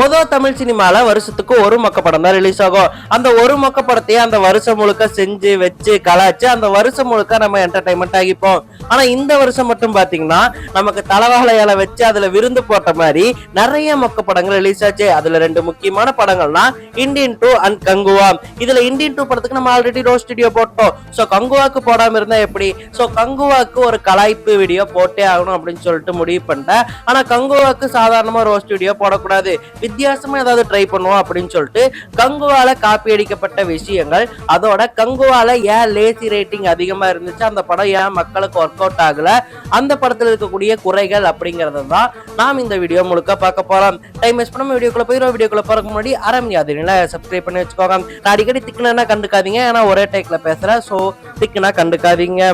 பொதுவாக தமிழ் சினிமாவில் வருஷத்துக்கு ஒரு மொக்க படம் தான் ரிலீஸ் ஆகும். அந்த ஒரு மொக்க படத்தையே அந்த வருஷம் முழுக்க செஞ்சு வச்சு கலாச்சு அந்த வருஷம் முழுக்க நம்ம என்டர்டைன்மெண்ட் ஆகிப்போம். ஆனா இந்த வருஷம் மட்டும் பாத்தீங்கன்னா நமக்கு தலைவாழையால வச்சு அதுல விருந்து போட்ட மாதிரி நிறைய மொக்க படங்கள் ரிலீஸ் ஆச்சு. அதுல ரெண்டு முக்கியமான படங்கள்னா இந்தியன் டூ அண்ட் கங்குவா இதுல இந்தியன் டூ படத்துக்கு நம்ம ஆல்ரெடி ரோஸ் ஸ்டுடியோ போட்டோம். சோ கங்குவாக்கு போடாம இருந்தா எப்படி? சோ கங்குவாக்கு ஒரு கலாய்ப்பு வீடியோ போட்டே ஆகணும் அப்படின்னு சொல்லிட்டு முடிவு பண்ணிட்டேன். ஆனா கங்குவாக்கு சாதாரணமா ரோஸ் ஸ்டுடியோ போடக்கூடாது. வித்தியாசமா ஏதாவது ட்ரை பண்ணுவோம் அப்படின்னு சொல்லிட்டு கங்குவால காப்பி அடிக்கப்பட்ட விஷயங்கள். அதோட கங்குவால ஏன் லேசி ரேட்டிங் அதிகமா இருந்துச்சு? அந்த படம் ஏன் மக்களுக்கு ஒர்க் அவுட் ஆகல? அந்த படத்துல இருக்கக்கூடிய குறைகள் அப்படிங்கறத தான் நாம் இந்த வீடியோ முழுக்க பார்க்க போறோம். டைம் வேஸ்ட் பண்ணாம வீடியோக்குள்ள போயிடும் வீடியோக்குள்ள போறதுக்கு முன்னாடி அறம் யாதிரில சப்ஸ்கிரைப் பண்ணி வச்சுக்கோங்க. நான் அடிக்கடி திக்குனா கண்டுக்காதீங்க. ஏன்னா ஒரே டைக்ல பேசுறேன். சோ திக்குனா கண்டுக்காதீங்க.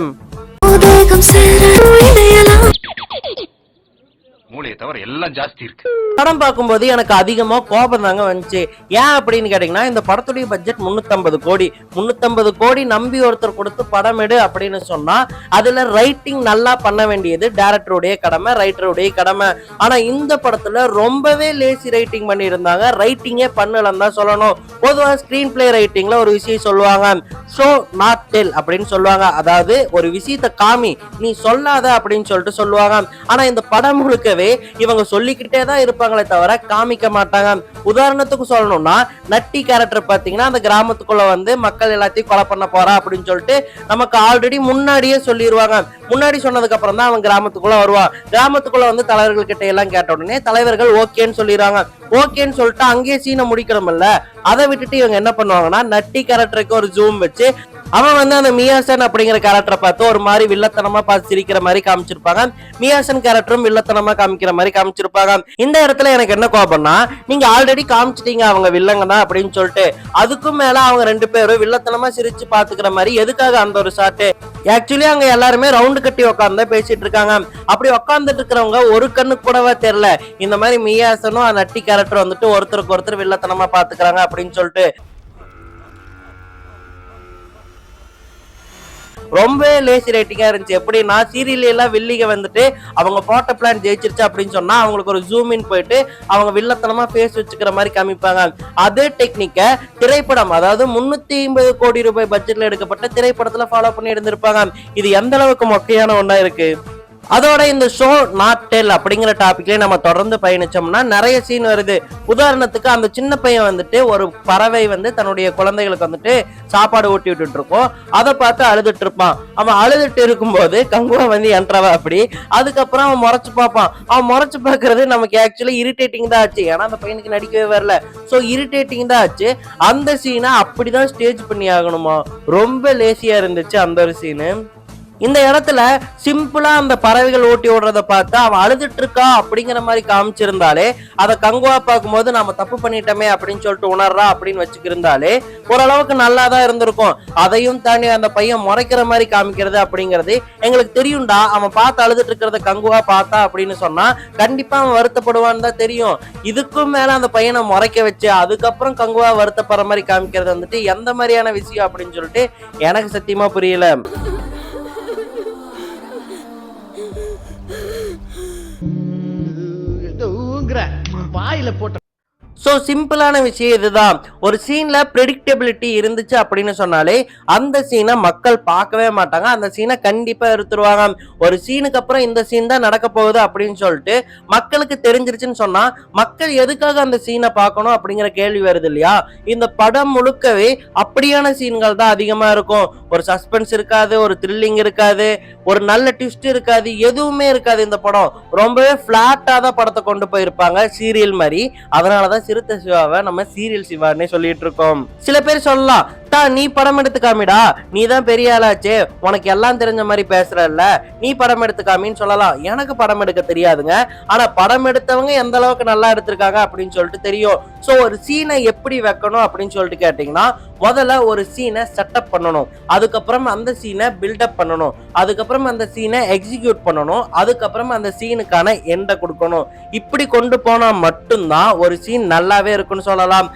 மூளையை தவிர எல்லாம் ஜாஸ்தி இருக்கு. படம் பார்க்கும்போது எனக்கு அதிகமா கோபம் தாங்க வந்துச்சு. ஏன் அப்படின்னு கேட்டீங்கன்னா இந்த படத்துடைய பட்ஜெட் 350 கோடி. 350 கோடி நம்பி ஒருத்தர் கொடுத்து படம் எடு அப்படின்னு சொன்னா அதுல ரைட்டிங் நல்லா பண்ண வேண்டியது டேரக்டருடைய கடமை ரைட்டருடைய கடமை. ஆனா இந்த படத்துல ரொம்பவே லேசி ரைட்டிங் பண்ணியிருந்தாங்க. ரைட்டிங்கே பண்ணலன்னு தான் சொல்லணும். பொதுவாக ஸ்கிரீன் பிளே ரைட்டிங்ல ஒரு விஷயம் சொல்லுவாங்க. ஷோ நாட் டெல் அப்படின்னு சொல்லுவாங்க. அதாவது ஒரு விஷயத்தை காமி நீ சொல்லாத அப்படின்னு சொல்லிட்டு சொல்லுவாங்க. ஆனா இந்த படம் முழுக்கவே இவங்க சொல்லிக்கிட்டே தான் இருப்பாங்களே தவிர காமிக்க மாட்டாங்க. உதாரணத்துக்கு சொல்லணும்னா நட்டி கேரக்டர் பாத்தீங்கன்னா அந்த கிராமத்துக்குள்ள வந்து மக்கள் எல்லாத்தையும் கொலை பண்ண போறா அப்படின்னு சொல்லிட்டு நமக்கு ஆல்ரெடி முன்னாடியே சொல்லிடுவாங்க முன்னாடி சொன்னதுக்கு அப்புறம் தான் அவன் கிராமத்துக்குள்ள வருவான் கிராமத்துக்குள்ள வந்து தலைவர்கள் கிட்ட எல்லாம் கேட்ட உடனே தலைவர்கள் ஓகேன்னு சொல்லிடுறாங்க. ஓகேன்னு சொல்லிட்டு அங்கேயே சீனை முடிக்கணும்ல. அதை விட்டுட்டு இவங்க என்ன பண்ணுவாங்கன்னா நட்டி கேரக்டருக்கு ஒரு ஜூம் வச்சு அவன் வந்து அந்த மியாசன் அப்படிங்கிற கேரக்டரை பார்த்து ஒரு மாதிரி வில்லத்தனமா பார்த்து சிரிக்கிற மாதிரி காமிச்சிருப்பாங்க. மியாசன் கேரக்டரும் வில்லத்தனமா காமிக்கிற மாதிரி காமிச்சிருப்பாங்க. இந்த இடத்துல எனக்கு என்ன கோபம்னா நீங்க ஆல்ரெடி காமிச்சிட்டீங்க அவங்க வில்லங்க தான் அப்படின்னு சொல்லிட்டு அதுக்கும் மேல அவங்க ரெண்டு பேரும் வில்லத்தனமா சிரிச்சு பாத்துக்கிற மாதிரி எதுக்காக அந்த ஒரு ஷாட்டு ஆக்சுவலி அங்க எல்லாருமே ரவுண்டு கட்டி உட்காந்து பேசிட்டு இருக்காங்க. அப்படி உட்காந்துட்டு இருக்கிறவங்க ஒரு கண்ணு கூடவா தெரியல. இந்த மாதிரி மியாசனும் அந்த நட்டி கேரக்டர் வந்துட்டு ஒருத்தருக்கு ஒருத்தர் வில்லத்தனமா பாத்துக்கிறாங்க அப்படின்னு சொல்லிட்டு ரொம்ப லேசி ரேட்டிங்காக இருந்துச்சு. எப்படின்னா சீரியல் எல்லாம் வில்லிக வந்துட்டு அவங்க போட்ட பிளான் ஜெயிச்சிருச்சு அப்படின்னு சொன்னா அவங்களுக்கு ஒரு ஜூம் இன் போயிட்டு அவங்க வில்லத்தனமா ஃபேஸ் வச்சுக்கிற மாதிரி காமிப்பாங்க. அதே டெக்னிக்கை திரைப்படம் அதாவது முன்னூத்தி ஐம்பது கோடி ரூபாய் பட்ஜெட்ல எடுக்கப்பட்ட திரைப்படத்துல ஃபாலோ பண்ணி இருந்திருப்பாங்க இது எந்த அளவுக்கு மொக்கையான ஒண்ணா இருக்கு? அதோட இந்த ஷோ நாட் டெல் அப்படிங்கிற டாபிக்லயே நம்ம தொடர்ந்து பயணிச்சோம்னா நிறைய சீன் வருது. உதாரணத்துக்கு அந்த சின்ன பையன் வந்துட்டு ஒரு பறவை வந்து தன்னுடைய குழந்தைகளுக்கு வந்துட்டு சாப்பாடு ஊட்டி விட்டுட்டு இருக்கோம். அதை பார்த்து அழுதுட்டு இருப்பான். அவன் அழுதுட்டு இருக்கும்போது கங்குவா வந்து என்ட்ரவா அப்படி. அதுக்கப்புறம் அவன் முறைச்சு பார்ப்பான். அவன் முறைச்சு பார்க்கறது நமக்கு ஆக்சுவலி இரிட்டேட்டிங் தான் ஆச்சு. ஏன்னா அந்த பையனுக்கு நடிக்கவே வரல. ஸோ இரிட்டேட்டிங் தான் ஆச்சு. அந்த சீனை அப்படிதான் ஸ்டேஜ் பண்ணி ஆகணுமா? ரொம்ப லேசியா இருந்துச்சு அந்த ஒரு சீனு இந்த இடத்துல சிம்பிளா அந்த பறவைகள் ஓட்டி ஓடுறத பார்த்து அவன் அழுதுட்டு இருக்கா அப்படிங்கிற மாதிரி காமிச்சிருந்தாலே அதை கங்குவா பார்க்கும்போது நாம தப்பு பண்ணிட்டோமே அப்படின்னு சொல்லிட்டு உணர்றா அப்படின்னு வச்சுக்கிருந்தாலே ஓரளவுக்கு நல்லா தான் இருந்திருக்கும். அதையும் தாண்டி அந்த பையன் முறைக்கிற மாதிரி காமிக்கிறது அப்படிங்கிறது எங்களுக்கு தெரியும்டா. அவன் பார்த்து அழுதுட்டு இருக்கிறத கங்குவா பார்த்தா அப்படின்னு சொன்னா கண்டிப்பா அவன் வருத்தப்படுவான்னு தான் தெரியும். இதுக்கும் மேல அந்த பையனை முறைக்க வச்சு அதுக்கப்புறம் கங்குவா வருத்தப்படுற மாதிரி காமிக்கிறது வந்துட்டு எந்த மாதிரியான விஷயம் அப்படின்னு சொல்லிட்டு எனக்கு சத்தியமா புரியல. வாயில போட்ட ஸோ சிம்பிளான விஷயம் இதுதான். ஒரு சீனில் ப்ரெடிக்டபிலிட்டி இருந்துச்சு அப்படின்னு சொன்னாலே அந்த சீனை மக்கள் பார்க்கவே மாட்டாங்க. அந்த சீனை கண்டிப்பாக எடுத்துருவாங்க. ஒரு சீனுக்கு அப்புறம் இந்த சீன் தான் நடக்க போகுது அப்படின்னு சொல்லிட்டு மக்களுக்கு தெரிஞ்சிருச்சுன்னு சொன்னால் மக்கள் எதுக்காக அந்த சீனை பார்க்கணும் அப்படிங்கிற கேள்வி வருது இல்லையா? இந்த படம் முழுக்கவே அப்படியான சீன்கள் தான் அதிகமாக இருக்கும். ஒரு சஸ்பென்ஸ் இருக்காது ஒரு த்ரில்லிங் இருக்காது ஒரு நல்ல ட்விஸ்ட் இருக்காது எதுவுமே இருக்காது இந்த படம். ரொம்பவே ஃப்ளாட்டாக தான் படத்தை கொண்டு போயிருப்பாங்க சீரியல் மாதிரி. அதனாலதான் சிறுத்தை சிவாவை நம்ம சீரியல் சிவான்னே சொல்லிட்டு இருக்கோம் சில பேர் சொல்லலாம் தா நீ படம் எடுத்துக்காமிடா. நீ தான் பெரிய ஆளாச்சே. உனக்கு எல்லாம் தெரிஞ்ச மாதிரி பேசுறல்ல. நீ படம் எடுத்துக்காமின்னு சொல்லலாம். எனக்கு படம் எடுக்க தெரியாதுங்க. ஆனா படம் எடுத்தவங்க எந்த அளவுக்கு நல்லா எடுத்திருக்காங்க அப்படின்னு சொல்லிட்டு தெரியும். சோ ஒரு சீனை எப்படி வைக்கணும் அப்படின்னு சொல்லிட்டு கேட்டீங்கன்னா முதல்ல ஒரு சீனை செட்டப் பண்ணணும். அதுக்கப்புறம் அந்த சீனை பில்டப் பண்ணணும். அதுக்கப்புறம் அந்த சீனை எக்ஸிக்யூட் பண்ணணும். அதுக்கப்புறம் அந்த சீனுக்கான எண்டை கொடுக்கணும். இப்படி கொண்டு போனால் மட்டும்தான் ஒரு சீன் நல்லாவே இருக்குன்னு சொல்லலாம்.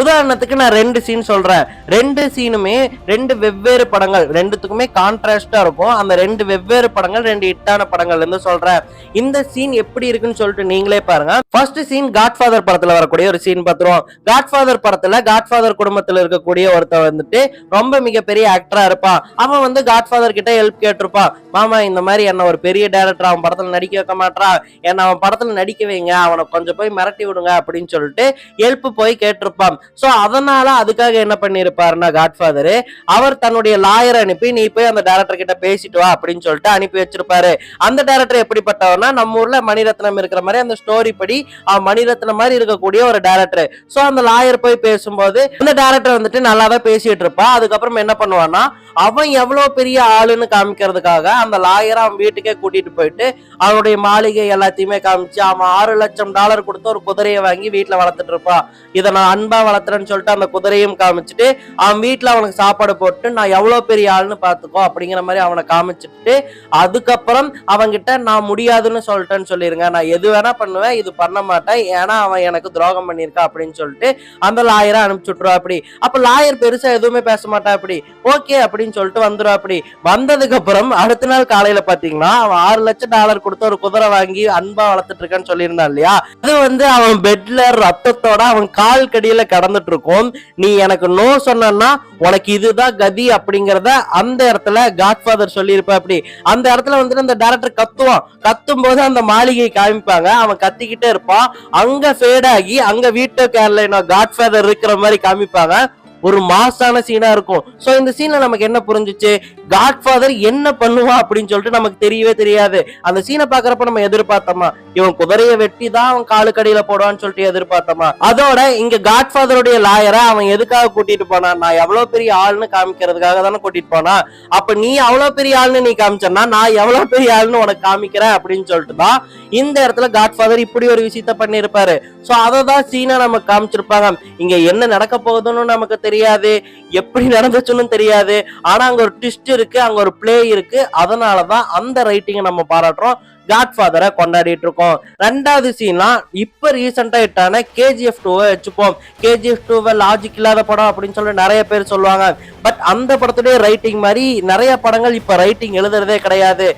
உதாரணத்துக்கு நான் ரெண்டு சீன் சொல்றேன். ரெண்டு சீனுமே ரெண்டு வெவ்வேறு படங்கள் ரெண்டுத்துக்குமே கான்ட்ராஸ்டா இருக்கும். அந்த ரெண்டு வெவ்வேறு படங்கள் ரெண்டு ஹிட்டான படங்கள் இருந்து சொல்றேன். இந்த சீன் எப்படி இருக்குன்னு சொல்லிட்டு நீங்களே பாருங்க. ஃபர்ஸ்ட் சீன் காட்ஃபாதர் படத்துல வரக்கூடிய ஒரு சீன் பார்த்துருவோம் காட்ஃபாதர் படத்துல காட்ஃபாதர் குடும்பத்துல இருக்கக்கூடிய ஒருத்தன் வந்துட்டு ரொம்ப மிகப்பெரிய ஆக்டரா இருப்பான். அவன் வந்து காட்ஃபாதர் கிட்ட ஹெல்ப் கேட்டிருப்பான் மாமா இந்த மாதிரி என்ன ஒரு பெரிய டேரக்டர் அவன் படத்துல நடிக்க வைக்க மாட்டான் என்ன அவன் படத்துல நடிக்க வைங்க. அவனை கொஞ்சம் போய் மிரட்டி விடுங்க. அப்படின்னு சொல்லிட்டு ஹெல்ப் போய் கேட்டிருப்பான். ஸோ அதனால அதுக்காக என்ன பண்ணிருப்பாருன்னா காட்ஃபாதரு அவர் தன்னுடைய லாயர் அனுப்பி நீ போய் அந்த டேரக்டர் கிட்ட பேசிட்டு வா அப்படின்னு சொல்லிட்டு அனுப்பி வச்சிருப்பாரு. அந்த டேரக்டர் எப்படிப்பட்டவர்னா நம்ம ஊர்ல மணிரத்னம் இருக்கிற மாதிரி அந்த ஸ்டோரி படி அவன் மணிரத்னம் மாதிரி இருக்கக்கூடிய ஒரு டேரக்டர் சோ அந்த லாயர் போய் பேசும்போது அந்த டேரக்டர் வந்துட்டு நல்லா தான் பேசிட்டு இருப்பா. அதுக்கப்புறம் என்ன பண்ணுவான்னா அவன் எவ்வளவு பெரிய ஆளுன்னு காமிக்கிறதுக்காக அந்த லாயரை அவன் வீட்டுக்கே கூட்டிட்டு போயிட்டு அவனுடைய மாளிகை எல்லாத்தையுமே காமிச்சு அவன் ஆறு லட்சம் டாலர் கொடுத்து ஒரு குதிரையை வாங்கி வீட்டில் வளர்த்துட்டு இருப்பான் இதை நான் அன்பா வளர்த்துறேன்னு சொல்லிட்டு அந்த குதிரையும் காமிச்சிட்டு அவன் வீட்டில் அவனுக்கு சாப்பாடு போட்டு நான் எவ்வளவு பெரிய ஆள்னு பார்த்துக்கோ அப்படிங்கிற மாதிரி அவனை காமிச்சிட்டு அதுக்கப்புறம் அவன்கிட்ட நான் முடியாதுன்னு சொல்லிட்டேன்னு சொல்லிருங்க. நான் எது வேணா பண்ணுவேன் இது பண்ண மாட்டேன். ஏன்னா அவன் எனக்கு துரோகம் பண்ணியிருக்கா அப்படின்னு சொல்லிட்டு அந்த லாயரை அனுப்பிச்சு விட்ருவா அப்படி அப்போ லாயர் பெருசா எதுவுமே பேச மாட்டா அப்படி ஓகே அப்படின்னு சொல்லிட்டு வந்துடும் அப்படி வந்ததுக்கு அப்புறம் அடுத்த நாள் காலையில பாத்தீங்கன்னா அவன் ஆறு லட்சம் டாலர் கொடுத்து ஒரு குதிரை வாங்கி அன்பா வளர்த்துட்டு இருக்கான்னு சொல்லியிருந்தான் இல்லையா? அது வந்து அவன் பெட்ல ரத்தத்தோட அவன் கால் கடியில நடந்துட்டு இருக்கும் நீ எனக்கு நோ சொன்னா உனக்கு இதுதான் கதி அப்படிங்கறத அந்த இடத்துல காட்ஃபாதர் சொல்லியிருப்ப அப்படி. அந்த இடத்துல வந்துட்டு அந்த டேரக்டர் கத்துவான். கத்தும் போது அந்த மாளிகை காமிப்பாங்க. அவன் கத்திக்கிட்டே இருப்பான். அங்க ஃபேட் ஆகி அங்க வீட்டு கேரளினா காட்ஃபாதர் இருக்கிற மாதிரி காமிப்பாங்க. ஒரு மாசான சீனா இருக்கும். சோ இந்த சீன்ல நமக்கு என்ன புரிஞ்சுச்சு? காட்ஃபாதர் என்ன பண்ணுவான் அப்படின்னு சொல்லிட்டு நமக்கு தெரியவே தெரியாது. அந்த சீனை பாக்குறப்ப நம்ம எதிர்பார்த்தோமா? இவன் குதிரையை வெட்டி தான் அவன் காலுக்கடியில போடுவான்னு சொல்லிட்டு எதிர்பார்த்தோமா? அதோட இங்க காட்ஃபாதருடைய லாயரை அவன் எதுக்காக கூட்டிட்டு போனான் நான் எவ்வளவு பெரிய ஆள்னு காமிக்கிறதுக்காக தானே கூட்டிட்டு போனா? அப்ப நீ எவ்வளவு பெரிய ஆள்னு நீ காமிச்சனா நான் எவ்வளவு பெரிய ஆள்னு உனக்கு காமிக்கிறேன் அப்படின்னு சொல்லிட்டு தான் இந்த இடத்துல காட்ஃபாதர் இப்படி ஒரு விஷயத்த பண்ணிருப்பாரு சோ அதை தான் சீனா நமக்கு காமிச்சிருப்பாங்க. இங்க என்ன நடக்க போகுதுன்னு நமக்கு தெரியும் தெரியாது எப்படி நடந்துச்சுன்னு தெரியாது. ஆனா அங்க ஒரு ட்விஸ்ட் இருக்கு அங்க ஒரு பிளே இருக்கு. அதனாலதான் அந்த ரைட்டிங்கை நம்ம பாராட்டுறோம். காட்ஃபாதரை கொண்டாடிட்டு இருக்கோம் ரெண்டாவது சீனா இப்ப ரீசெண்டா இட்டான கேஜிஎஃப் டூவை வச்சுப்போம். கேஜிஎஃப் டூவை லாஜிக் இல்லாத படம் அப்படின்னு சொல்லி நிறைய பேர் சொல்லுவாங்க. பட் அந்த படத்துடைய ரைட்டிங் மாதிரி நிறைய படங்கள் இப்ப ரைட்டிங் எழுதுறதே கிடையாது.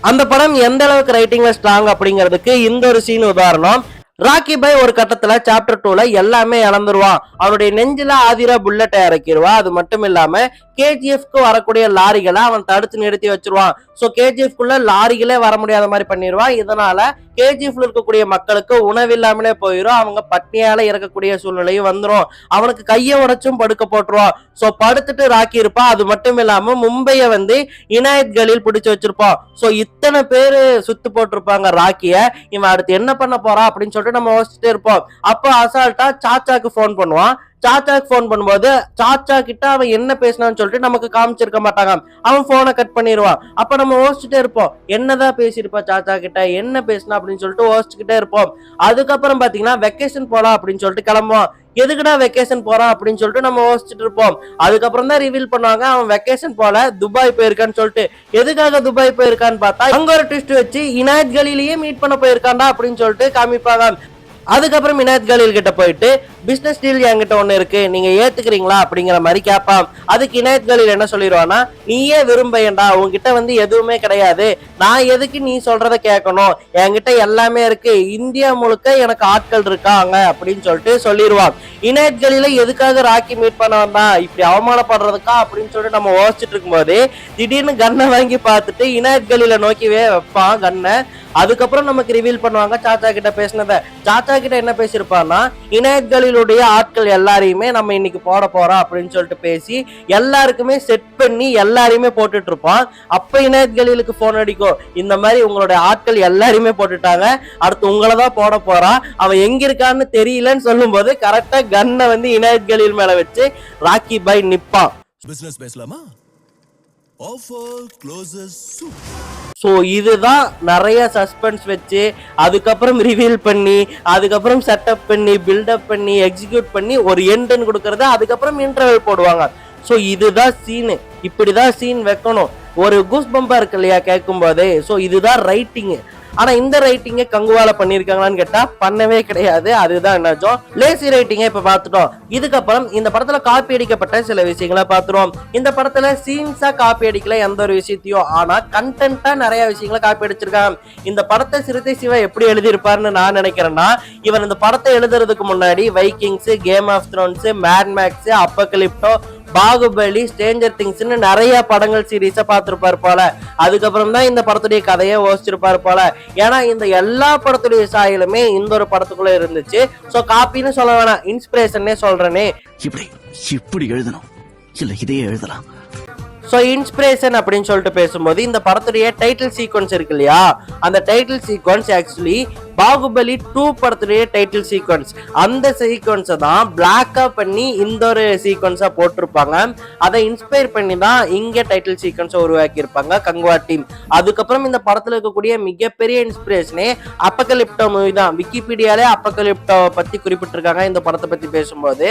அந்த படம் எந்த அளவுக்கு ரைட்டிங்ல ஸ்ட்ராங் அப்படிங்கிறதுக்கு இந்த ஒரு சீன் உதாரணம். ராக்கி பாய் ஒரு கட்டத்துல சாப்டர் டூல எல்லாமே இழந்துருவான். அவனுடைய நெஞ்சில ஆதிரா புல்லட்டை இறக்கிடுவான். அது மட்டும் இல்லாம கேஜிஎஃப்க்கு வரக்கூடிய லாரிகளை அவன் தடுத்து நிறுத்தி வச்சிருவான். ஸோ கேஜிஎஃப்குள்ள லாரிகளே வர முடியாத மாதிரி பண்ணிடுவான் இதனால கேஜிஎஃப்ல இருக்கக்கூடிய மக்களுக்கு உணவில்லாமலே போயிடும் அவங்க பட்னியால இறக்கக்கூடிய சூழ்நிலையும் வந்துடும் அவனுக்கு கையை உடைச்சும் படுக்க போட்டுருவான் ஸோ படுத்துட்டு ராக்கி இருப்பான் அது மட்டும் இல்லாம மும்பைய வந்து இனாயத் கலில் பிடிச்சு வச்சிருப்பான் ஸோ இத்தனை பேர் சுத்து போட்டிருப்பாங்க ராக்கிய. இவன் அடுத்து என்ன பண்ண போறான் அப்படின்னு சொல்லிட்டு நம்ம யோசிச்சுட்டே இருப்போம். அப்போ அசால்ட்டா சாச்சாக்கு ஃபோன் பண்ணுவான். சாச்சாக்கு ஃபோன் பண்ணும்போது சாச்சா கிட்ட அவன் என்ன பேசினான்னு சொல்லிட்டு நமக்கு காமிச்சிருக்க மாட்டாங்க. அவன் போனை கட் பண்ணிடுவான் அப்ப நம்ம ஓசிச்சுட்டே இருப்போம். என்னதான் பேசியிருப்பா சாச்சா கிட்ட? என்ன பேசினா அப்படின்னு சொல்லிட்டு ஓசிச்சுக்கிட்டே இருப்போம். அதுக்கப்புறம் பாத்தீங்கன்னா வெக்கேஷன் போலாம் அப்படின்னு சொல்லிட்டு கிளம்புவோம் எதுக்குடா வெக்கேஷன் போறான் அப்படின்னு சொல்லிட்டு நம்ம யோசிச்சுட்டு இருப்போம். அதுக்கப்புறம் தான் ரிவீல் பண்ணுவாங்க அவன் வெக்கேஷன் போல துபாய் போயிருக்கான்னு சொல்லிட்டு. எதுக்காக துபாய் போயிருக்கான்னு பார்த்தா அங்க ஒரு ட்விஸ்ட் வச்சு இனாயத் கலிலேயே மீட் பண்ண போயிருக்கான்டா அப்படின்னு சொல்லிட்டு காமிப்பாங்க. அதுக்கப்புறம் இனாயத் கலீல் கிட்ட போயிட்டு பிசினஸ் டீல் என்கிட்ட ஒன்று இருக்கு நீங்க ஏத்துக்கிறீங்களா? அப்படிங்கிற மாதிரி கேட்பான். அதுக்கு இனாயத் கலீல் என்ன சொல்லிடுவானா நீயே விரும்பேன்டா உன்கிட்ட வந்து எதுவுமே கிடையாது. நான் எதுக்கு நீ சொல்றத கேட்கணும்? என்கிட்ட எல்லாமே இருக்கு. இந்தியா முழுக்க எனக்கு ஆட்கள் இருக்காங்க அப்படின்னு சொல்லிட்டு சொல்லிடுவான். இனாயத் கலீல எதுக்காக ராக்கி மீட் பண்ண வந்தான் இப்படி அவமானப்படுறதுக்கா அப்படின்னு சொல்லிட்டு நம்ம யோசிச்சுட்டு இருக்கும்போது திடீர்னு கன்னை வாங்கி பார்த்துட்டு இனாயத் கலீல நோக்கி வைப்பான் கன்னை அதுக்கப்புறம் நமக்கு ரிவீல் பண்ணுவாங்க சாச்சா கிட்ட பேசினத. சாச்சா கிட்ட என்ன பேசியிருப்பான்னா இனாயத் ஆட்கள் எல்லாரையுமே நம்ம இன்னைக்கு போட போறோம் அப்படின்னு சொல்லிட்டு பேசி எல்லாருக்குமே செட் பண்ணி எல்லாரையுமே போட்டுட்டு இருப்பான் அப்ப இனாயத் போன் அடிக்கும் இந்த மாதிரி உங்களுடைய ஆட்கள் எல்லாரையுமே போட்டுட்டாங்க. அடுத்து உங்களை தான் போட போறான் அவன் எங்க இருக்கான்னு தெரியலன்னு சொல்லும்போது கரெக்டா கன்னை வந்து இனாயத் மேல வச்சு ராக்கி பாய் நிப்பான். பிசினஸ் பேசலாமா? ஆஃபர் க்ளோசஸ் ஸோ இதுதான் நிறைய சஸ்பென்ஸ் வச்சு அதுக்கப்புறம் ரிவீல் பண்ணி அதுக்கப்புறம் செட்டப் பண்ணி பில்டப் பண்ணி எக்ஸிக்யூட் பண்ணி ஒரு எண்டுன்னு கொடுக்கறது அதுக்கப்புறம் இன்டர்வல் போடுவாங்க. ஸோ இதுதான் சீனு இப்படிதான் சீன் வைக்கணும். ஒரு கூஸ் பம்பா இருக்கு இல்லையா கேட்கும் போதே ஸோ இதுதான் ரைட்டிங்கு ஆனா இந்த ரைட்டிங்க கங்குவால பண்ணிருக்காங்களான்னு கேட்டா பண்ணவே கிடையாது. அதுதான் என்னாச்சும் லேசி ரைட்டிங்க இப்ப பார்த்துட்டோம். இதுக்கப்புறம் இந்த படத்துல காப்பி அடிக்கப்பட்ட சில விஷயங்களை பார்த்துருவோம். இந்த படத்துல சீன்ஸா காப்பி அடிக்கல எந்த ஒரு விஷயத்தையும். ஆனா கண்டென்ட்டா நிறைய விஷயங்களை காப்பி அடிச்சிருக்காங்க. இந்த படத்தை சிறுத்தை சிவா எப்படி எழுதியிருப்பாருன்னு நான் நினைக்கிறேன்னா இவன் இந்த படத்தை எழுதுறதுக்கு முன்னாடி Vikings Game of Thrones Mad Max Apocalypto Baahubali Stranger திங்ஸ்னு நிறைய படங்கள் சீரீஸை பார்த்திருப்பாரு போல. அதுக்கப்புறம் தான் இந்த படத்துடைய கதையை யோசிச்சிருப்பாரு போல. ஏன்னா இந்த எல்லா படத்துடைய சாயலுமே இந்த ஒரு படத்துக்குள்ள இருந்துச்சு. ஸோ காப்பின்னு சொல்ல வேணாம் இன்ஸ்பிரேஷனே சொல்றேனே. இப்படி இப்படி எழுதணும். இல்ல இதையே எழுதலாம். ஸோ இன்ஸ்பிரேஷன் அப்படின்னு சொல்லிட்டு பேசும்போது இந்த படத்துடைய டைட்டில் சீக்வன்ஸ் இருக்கு இல்லையா? அந்த title sequence actually Baahubali two படத்துடைய டைட்டில் சீக்வன்ஸ் அந்த சீக்வன்ஸை தான் பிளாக்கா பண்ணி இந்த ஒரு சீக்வன்ஸா போட்டிருப்பாங்க. அதை இன்ஸ்பயர் பண்ணி தான் இங்க டைட்டில் சீக்வன்ஸை உருவாக்கியிருப்பாங்க கங்குவா டீம் அதுக்கப்புறம் இந்த படத்துல இருக்கக்கூடிய மிகப்பெரிய இன்ஸ்பிரேஷனே அப்பகலிப்டோ மூவி தான். விக்கிபீடியாலே அப்பகலிப்டோவை பத்தி குறிப்பிட்டிருக்காங்க இந்த படத்தை பத்தி பேசும்போது.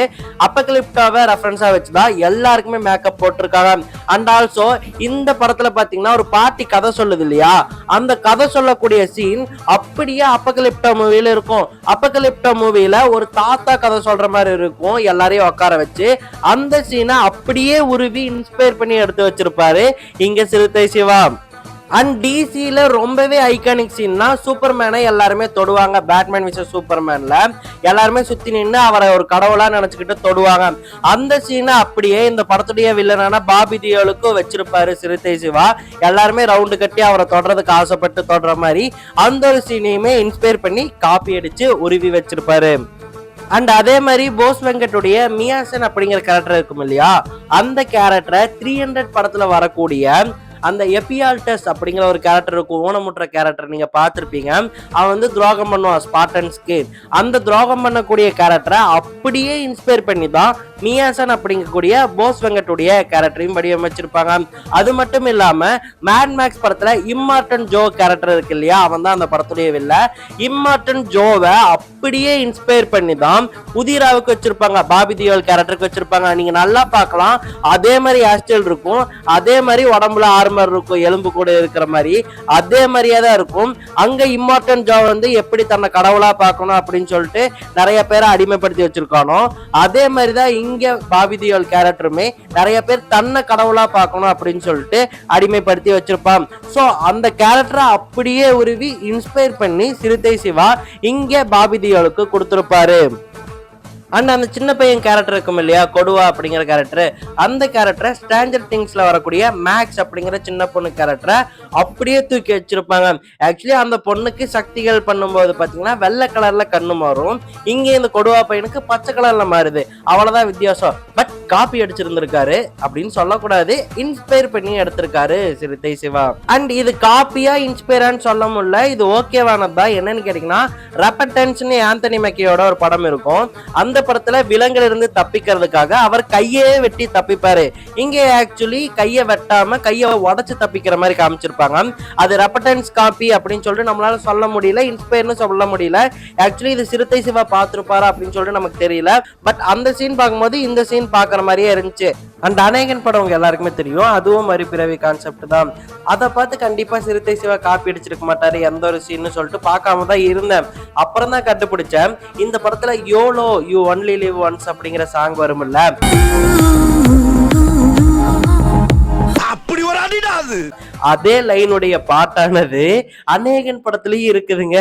அப்பகலிப்டோவை ரெஃபரன்ஸா வச்சு தான் எல்லாருக்குமே மேக்கப் போட்டிருக்காங்க. அண்ட் ஆல்சோ இந்த படத்துல பாத்தீங்கன்னா ஒரு பாட்டி கதை சொல்லுது இல்லையா? அந்த கதை சொல்லக்கூடிய சீன் அப்படியே அப்ப அப்பகலிப்டோ மூவில இருக்கும். அப்பகலிப்டோ மூவில ஒரு தாத்தா கதை சொல்ற மாதிரி இருக்கும். எல்லாரையும் உட்கார வச்சு அந்த சீனை அப்படியே உருவி இன்ஸ்பயர் பண்ணி எடுத்து வச்சிருப்பாரு. இங்க சிறுத்தை சிவா. அண்ட் டிசியில் ரொம்பவே ஐகானிக் சீன்னா சூப்பர்மேனை எல்லாருமே தொடுவாங்க. பேட்மேன் விசஸ் சூப்பர்மேன்ல எல்லாருமே சுற்றி நின்று அவரை ஒரு கடவுளாக நினச்சிக்கிட்டு தொடுவாங்க. அந்த சீனை அப்படியே இந்த படத்துடைய வில்லனான பாபி தியோலுக்கும் வச்சிருப்பாரு சிறுத்தை சிவா. எல்லாருமே ரவுண்டு கட்டி அவரை தொடறதுக்கு ஆசைப்பட்டு தொடுற மாதிரி அந்த ஒரு சீனையுமே இன்ஸ்பயர் பண்ணி காப்பி அடித்து உருவி வச்சிருப்பாரு. அண்ட் அதே மாதிரி போஸ் வெங்கட்டுடைய மியாசன் அப்படிங்கிற கேரக்டர் இருக்கும் இல்லையா? அந்த கேரக்டரை த்ரீ ஹண்ட்ரட் படத்தில் வரக்கூடிய அந்த எபியால்டஸ் அப்படிங்கிற ஒரு கேரக்டர் இருக்கும். ஊனமுற்ற கேரக்டர் நீங்க பார்த்துருப்பீங்க. அவன் வந்து துரோகம் பண்ணுவான் ஸ்பாட்டன்ஸ்க்கு அந்த துரோகம் பண்ணக்கூடிய கேரக்டரை அப்படியே இன்ஸ்பயர் பண்ணி தான் மியாசன் அப்படிங்கக்கூடிய போஸ் வெங்கட்டுடைய கேரக்டரையும் வடிவமைச்சிருப்பாங்க. அது மட்டும் இல்லாம மேட் மேக்ஸ் படத்துல இம்மார்டன் ஜோ கேரக்டர் இருக்கு இல்லையா? அவன் தான் அந்த படத்துடைய வில்ல இம்மார்டன் ஜோவை அப்படியே இன்ஸ்பயர் பண்ணி தான் புதிராவுக்கு வச்சிருப்பாங்க பாபி தியோல் கேரக்டருக்கு வச்சிருப்பாங்க. நீங்க நல்லா பார்க்கலாம். அதே மாதிரி ஹேர்ஸ்டைல் இருக்கும். அதே மாதிரி உடம்புல ஆர்மர் இருக்கும் எலும்பு கூட இருக்கிற மாதிரி. அதே மாதிரியே தான் இருக்கும். அங்க இம்மார்டன் ஜோ வந்து எப்படி தன்னை கடவுளா பார்க்கணும் அப்படின்னு சொல்லிட்டு நிறைய பேரை அடிமைப்படுத்தி வச்சிருக்கானோ அதே மாதிரி தான் இங்க பாபிதியோல் கேரக்டருமே நிறைய பேர் தன்னை கடவுளா பார்க்கணும் அப்படின்னு சொல்லிட்டு அடிமைப்படுத்தி வச்சிருப்பான். ஸோ அந்த கேரக்டரை அப்படியே உருவி இன்ஸ்பயர் பண்ணி சிறுத்தை சிவா இங்க பாபிதியோலுக்கு கொடுத்துருப்பாரு. அண்ட் அந்த சின்ன பையன் கேரக்டர் இருக்கும் இல்லையா? கொடுவா அப்படிங்கிற கேரக்டர் அந்த கேரக்டரை ஸ்டாண்டர்ட் திங்ஸில் வரக்கூடிய மேக்ஸ் அப்படிங்கிற சின்ன பொண்ணு கேரக்டரை அப்படியே தூக்கி வச்சிருப்பாங்க. ஆக்சுவலி அந்த பொண்ணுக்கு சக்திகள் பண்ணும்போது பார்த்தீங்கன்னா வெள்ளை கலர்ல கண்ணு மாறும். இங்கே இந்த கொடுவா பையனுக்கு பச்சை கலர்ல மாறுது. அவ்வளோதான் வித்தியாசம். பட் காப்பி அடிச்சிருந்திருக்காரு அப்படின்னு சொல்லக்கூடாது. இன்ஸ்பயர் பண்ணி எடுத்திருக்காரு சிறுத்தை சிவா. அண்ட் இது காப்பியா இன்ஸ்பயரான்னு சொல்ல முடியல. இது ஓகேவானதா என்னன்னு கேட்டீங்கன்னா ரெப்பட்டன்ஸ்னு ஆந்தனி மெக்கியோட ஒரு படம் இருக்கும். அந்த படத்துல விலங்குல இருந்து தப்பிக்கிறதுக்காக அவர் கையே வெட்டி தப்பிப்பாரு. இங்க ஆக்சுவலி கையை வெட்டாம கையை உடைச்சு தப்பிக்கிற மாதிரி காமிச்சிருப்பாங்க. அது ரெப்பட்டன்ஸ் காப்பி அப்படின்னு சொல்லிட்டு நம்மளால சொல்ல முடியல இன்ஸ்பயர்னு சொல்ல முடியல. ஆக்சுவலி இது சிறுத்தை சிவா பார்த்திருப்பாரா அப்படின்னு சொல்லிட்டு நமக்கு தெரியல. பட் அந்த சீன் பார்க்கும்போது இந்த சீன் பாக்குற மாதிரியே இருந்துச்சு. அந்த அநேகன் படம் உங்க எல்லாருக்குமே தெரியும். அதுவும் மறுபிறவி கான்செப்ட் தான். அதை பார்த்து கண்டிப்பா சிறுத்தை சிவா காப்பி அடிச்சிருக்க மாட்டாரு எந்த ஒரு சீன்னு சொல்லிட்டு பார்க்காம தான் இருந்தேன். அப்புறம் தான் கண்டுபிடிச்சேன். இந்த படத்துல YOLO you only live once அப்படிங்கிற சாங் வரும்ல. அப்படி ஒரு அடிடா அது. அதே லைனுடைய பாட்டானது அநேகன் படத்துலயும் இருக்குதுங்க.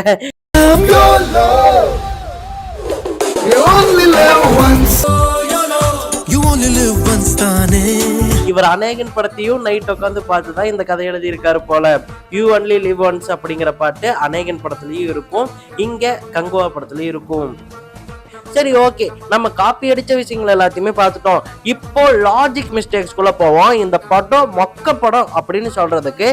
இவர் அநேகன் படத்தையும் நைட் உட்காந்து பார்த்து தான் இந்த கதை எழுதியிருக்காரு போல. யூ ஒன்லி லிவ் ஒன்ஸ் அப்படிங்கிற பாட்டு அநேகன் படத்துலயும் இருக்கும். இங்க கங்குவா படத்துலயும் இருக்கும். சரி ஓகே நம்ம காப்பி அடிச்ச விஷயங்கள் எல்லாத்தையுமே பார்த்துட்டோம். இப்போ லாஜிக் மிஸ்டேக்ஸ்குள்ள போவோம். இந்த படம் மொக்க படம் அப்படின்னு சொல்றதுக்கு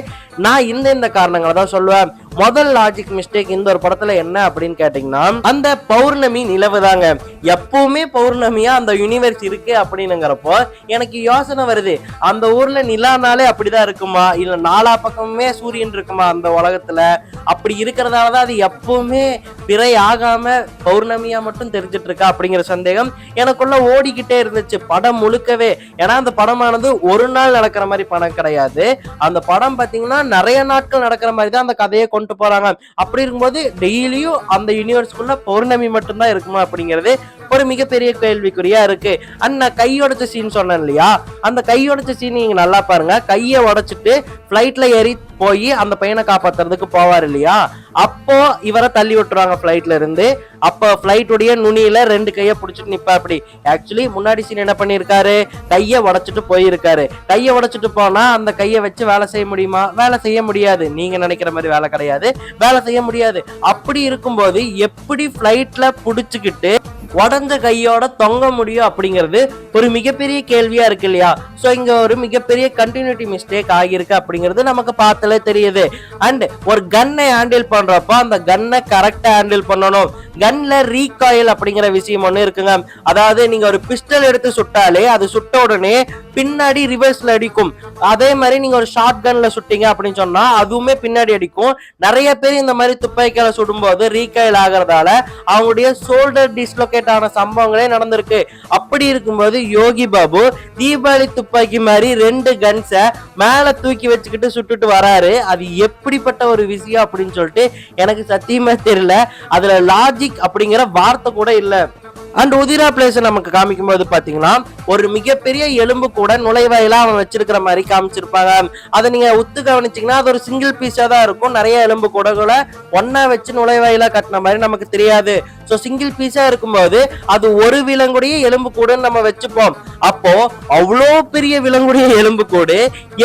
நான் இந்த இந்த காரணங்களை தான் சொல்லுவேன். முதல் லாஜிக் மிஸ்டேக் இந்த ஒரு படத்துல என்ன அப்படின்னு கேட்டீங்கன்னா அந்த பௌர்ணமி நிலவு தாங்க எப்பவுமே பௌர்ணமியா அந்த யூனிவர்ஸ் இருக்கு அப்படின்னுங்கிறப்போ எனக்கு யோசனை வருது. அந்த ஊர்ல நிலானாலே அப்படிதான் இருக்குமா? இல்ல நாலா பக்கமுமே சூரியன் இருக்குமா அந்த உலகத்துல? அப்படி இருக்கிறதால தான் அது எப்பவுமே பிறை ஆகாம பௌர்ணமியா மட்டும் தெரிஞ்சிட்டு இருக்கா அப்படிங்கிற சந்தேகம் எனக்குள்ள ஓடிக்கிட்டே இருந்துச்சு. படம் முழுக்கவே. ஏன்னா அந்த படமானது ஒரு நாள் நடக்கிற மாதிரி படம் கிடையாது. அந்த படம் பாத்தீங்கன்னா நிறைய நாட்கள் நடக்கிற மாதிரி தான் அந்த கதையை கொண்டு கொண்டு போறாங்க. அப்படி இருக்கும்போது டெய்லியும் அந்த யூனிவர்ஸ்க்குள்ள பௌர்ணமி மட்டும்தான் இருக்குமா அப்படிங்கிறது ஒரு மிகப்பெரிய கேள்விக்குறியா இருக்கு. அண்ட் நான் கையுடைச்ச சீன் சொன்னேன் இல்லையா? அந்த கையோடச்ச சீன் நீங்க நல்லா பாருங்க. கையை உடைச்சிட்டு ஃபிளைட்ல ஏறி போய் அந்த பையனை காப்பாத்துறதுக்கு போவார் இல்லையா? அப்போ இவரை தள்ளி விட்டுருவாங்க ஃப்ளைட்ல இருந்து. அப்போ ஃப்ளைட்டுடைய நுனியில ரெண்டு கையை பிடிச்சிட்டு நிப்பா அப்படி ஆக்சுவலி முன்னாடி சீன் என்ன பண்ணியிருக்காரு? கையை உடச்சிட்டு போயிருக்காரு. கையை உடச்சிட்டு போனா அந்த கையை வச்சு வேலை செய்ய முடியுமா? வேலை செய்ய முடியாது. நீங்க நினைக்கிற மாதிரி வேலை கிடையாது. வேலை செய்ய முடியாது. அப்படி இருக்கும்போது எப்படி ஃப்ளைட்ல பிடிச்சிக்கிட்டு உடஞ்ச கையோட தொங்க முடியும் அப்படிங்கிறது ஒரு மிகப்பெரிய கேள்வியா இருக்கு இல்லையா? ஸோ இங்க ஒரு மிகப்பெரிய கண்டினியூட்டி மிஸ்டேக் ஆகியிருக்கு அப்படிங்கிறது நமக்கு பார்த்தாலே தெரியுது. அண்ட் ஒரு கன்னை ஹேண்டில் பண்றப்போ அந்த கன்னை கரெக்டா ஹேண்டில் பண்ணணும். கன்ல ரீகாயில் அப்படிங்கிற விஷயம் ஒண்ணு இருக்குங்க. அதாவது நீங்க ஒரு பிஸ்டல் எடுத்து சுட்டாலே அது சுட்ட உடனே பின்னாடி ரிவர்ஸ்ல அடிக்கும். அதே மாதிரி நீங்க ஒரு ஷார்ட் கன்ல சுட்டீங்க அப்படின்னு சொன்னா அதுவுமே பின்னாடி அடிக்கும். நிறைய பேர் இந்த மாதிரி துப்பாக்கியால சுடும்போது ரீகாயில் ஆகிறதால அவங்களுடைய ஷோல்டர் டிஸ்லொகேட் ஆன சம்பவங்களே நடந்திருக்கு. அப்படி இருக்கும்போது யோகி பாபு தீபாவளி துப்பாக்கி மாதிரி ரெண்டு கன்ஸை மேலே தூக்கி வச்சுக்கிட்டு சுட்டுட்டு வராரு. அது எப்படிப்பட்ட ஒரு விஷயம் அப்படின்னு சொல்லிட்டு எனக்கு சத்தியமா தெரியல. அதுல லாஜிக் அப்படிங்கிற வார்த்தை கூட இல்லை. அண்ட் உதிரா பிளேஸ் நமக்கு காமிக்கும் போது பாத்தீங்கன்னா ஒரு மிகப்பெரிய எலும்பு கூட நுழைவாயிலா அவன் வச்சிருக்கிற மாதிரி காமிச்சிருப்பாங்க. அதை நீங்க உத்து கவனிச்சீங்கன்னா அது ஒரு சிங்கிள் பீஸா தான் இருக்கும். நிறைய எலும்பு கூடகளை ஒன்னா வச்சு நுழைவாயிலா கட்டின மாதிரி நமக்கு தெரியாது. ஸோ சிங்கிள் பீஸா இருக்கும்போது அது ஒரு விலங்குடைய எலும்பு கூடுன்னு நம்ம வச்சுப்போம். அப்போ அவ்வளோ பெரிய விலங்குடைய எலும்பு கூடு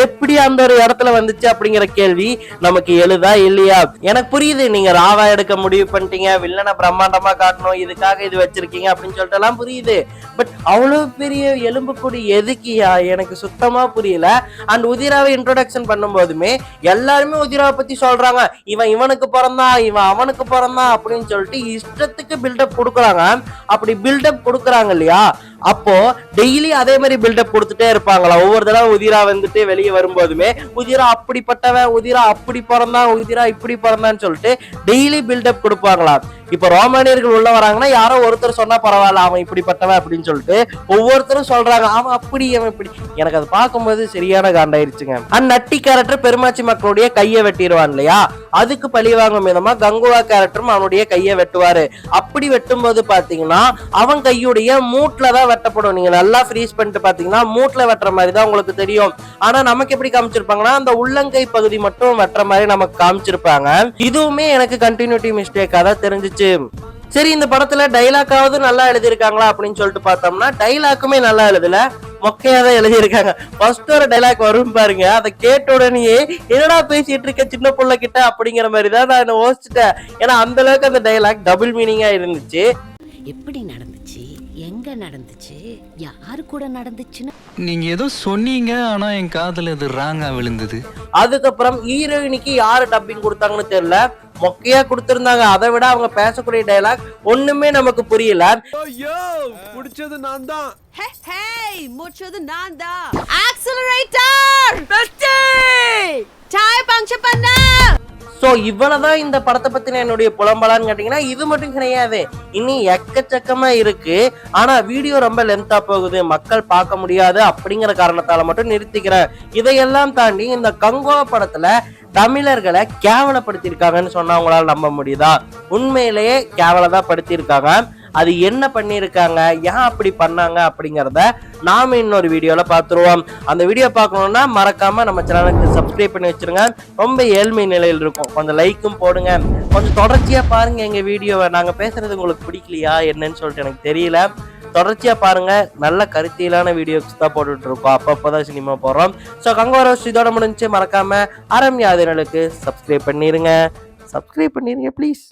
எப்படி அந்த ஒரு இடத்துல வந்துச்சு அப்படிங்கிற கேள்வி நமக்கு எழுதா இல்லையா? எனக்கு புரியுது நீங்க ராவா எடுக்க முடிவு பண்ணிட்டீங்க வில்லனை பிரம்மாண்டமா காட்டணும் இதுக்காக இது வச்சிருக்கீங்க அப்படின்னு சொல்லிட்டு எல்லாம் புரியுது. பட் அவ்வளோ பெரிய எலும்பு கூடு எதுக்கியா? எனக்கு சுத்தமா புரியல. அண்ட் உதிராவை இன்ட்ரோடக்ஷன் பண்ணும்போதுமே எல்லாருமே உதிராவை பத்தி சொல்றாங்க. இவன் இவனுக்கு பிறந்தான் இவன் அவனுக்கு பிறந்தான் அப்படின்னு சொல்லிட்டு இஷ்டத்துக்கு பில்டப் கொடுக்குறாங்க. அப்படி பில்டப் கொடுக்குறாங்க இல்லையா? அப்போ டெய்லி அதே மாதிரி பில்டப் கொடுத்துட்டே இருப்பாங்களா? ஒவ்வொரு தடவை உதிரா வந்துட்டு வெளியே வரும்போதுமே உதிரா அப்படிப்பட்டவன் உதிரா அப்படி பிறந்தான் உதிரா இப்படி பிறந்தான்னு சொல்லிட்டு டெய்லி பில்டப் கொடுப்பாங்களா இப்ப ரோமானியர்கள் உள்ள வராங்கன்னா யாரோ ஒருத்தர் சொன்னா பரவாயில்ல அவன் இப்படிப்பட்டவன் அப்படின்னு சொல்லிட்டு ஒவ்வொருத்தரும் சொல்றாங்க. அவன் அப்படி அவன் இப்படி. எனக்கு அது பார்க்கும்போது சரியான காண்டாயிருச்சுங்க. அண்ட் நட்டி கேரக்டர் பெருமாச்சி மக்களுடைய கையை வெட்டிடுவான் இல்லையா? அதுக்கு பழி வாங்கும் விதமா கங்குவா கேரக்டரும் அவனுடைய கையை வெட்டுவாரு. அப்படி வெட்டும்போது பாத்தீங்கன்னா அவன் கையுடைய மூட்ல தான் வெட்டப்படும். நீங்க நல்லா ஃப்ரீஸ் பண்ணிட்டு பாத்தீங்கன்னா மூட்ல வெட்டுற மாதிரி தான் உங்களுக்கு தெரியும். ஆனா நமக்கு எப்படி காமிச்சிருப்பாங்கன்னா அந்த உள்ளங்கை பகுதி மட்டும் வெட்டுற மாதிரி நமக்கு காமிச்சிருப்பாங்க. இதுவுமே எனக்கு கண்டினியூட்டி மிஸ்டேக்காக தான் தெரிஞ்சுச்சு. சரி இந்த படத்துல டைலாக்காவது நல்லா எழுதியிருக்காங்களா அப்படின்னு சொல்லிட்டு பார்த்தோம்னா டைலாக்குமே நல்லா எழுதல. மொக்கையா தான் எழுதியிருக்காங்க. ஃபர்ஸ்ட் ஒரு டைலாக் வரும் பாருங்க. அதை கேட்ட உடனேயே என்னடா பேசிட்டு இருக்க சின்ன புள்ள கிட்ட அப்படிங்கிற மாதிரி தான் நான் யோசிச்சிட்டேன். ஏன்னா அந்த அளவுக்கு அந்த டைலாக் டபுள் மீனிங்கா இருந்துச்சு. எப்படி நடந்துச்சு? எங்க நடந்துச்சு? யாரு கூட நடந்துச்சுன்னு? நீங்க ஏதோ சொன்னீங்க ஆனா என் காதுல இது ராங்கா விழுந்தது. அதுக்கப்புறம் ஹீரோயினிக்கு யாரு டப்பிங் கொடுத்தாங்கன்னு தெரியல. மொக்கையா கொடுத்திருந்தாங்க. அதை விட அவங்க பேசக்கூடிய டைலாக் ஒண்ணுமே நமக்கு புரியல. ஐயோ புடிச்சது நான் தான். ஹேய் முச்சது நான் தான். ஆக்ஸலரேட்டர் பெஸ்ட் டயர் பங்க்சர் பண்ண சோ இவ்வளவுதான் இந்த படத்தை பத்தின என்னுடைய புலம்பலான்னு கேட்டீங்கன்னா இது மட்டும் கிடையாது. இனி எக்கச்சக்கமா இருக்கு. ஆனா வீடியோ ரொம்ப லென்த்தா போகுது. மக்கள் பார்க்க முடியாது அப்படிங்கிற காரணத்தால மட்டும் நிறுத்திக்கிறேன். இதையெல்லாம் தாண்டி இந்த கங்கோ படத்துல தமிழர்களை கேவலப்படுத்தியிருக்காங்கன்னு சொன்னா அவங்களால நம்ப முடியுதா? உண்மையிலேயே கேவலதான் படுத்தியிருக்காங்க அது என்ன பண்ணியிருக்காங்க? ஏன் அப்படி பண்ணாங்க? அப்படிங்கிறத நாம இன்னொரு வீடியோவில் பார்த்துருவோம். அந்த வீடியோ பார்க்கணும்னா மறக்காம நம்ம சேனலுக்கு சப்ஸ்கிரைப் பண்ணி வச்சிருங்க. ரொம்ப ஏழ்மை நிலையில் இருக்கும். கொஞ்சம் லைக்கும் போடுங்க. கொஞ்சம் தொடர்ச்சியாக பாருங்க எங்கள் வீடியோவை. நாங்கள் பேசுறது உங்களுக்கு பிடிக்கலையா? என்னன்னு சொல்லிட்டு எனக்கு தெரியல. தொடர்ச்சியா பாருங்க. நல்ல கருத்தியலான வீடியோஸ் தான் போட்டுட்டு இருக்கோம் அப்பப்பதான் சினிமா போடுறோம் ஸோ கங்கோர இதோட முடிஞ்சு மறக்காம அறம் யாதிரலுக்கு சப்ஸ்கிரைப் பண்ணிருங்க. சப்ஸ்கிரைப் பண்ணிருங்க ப்ளீஸ்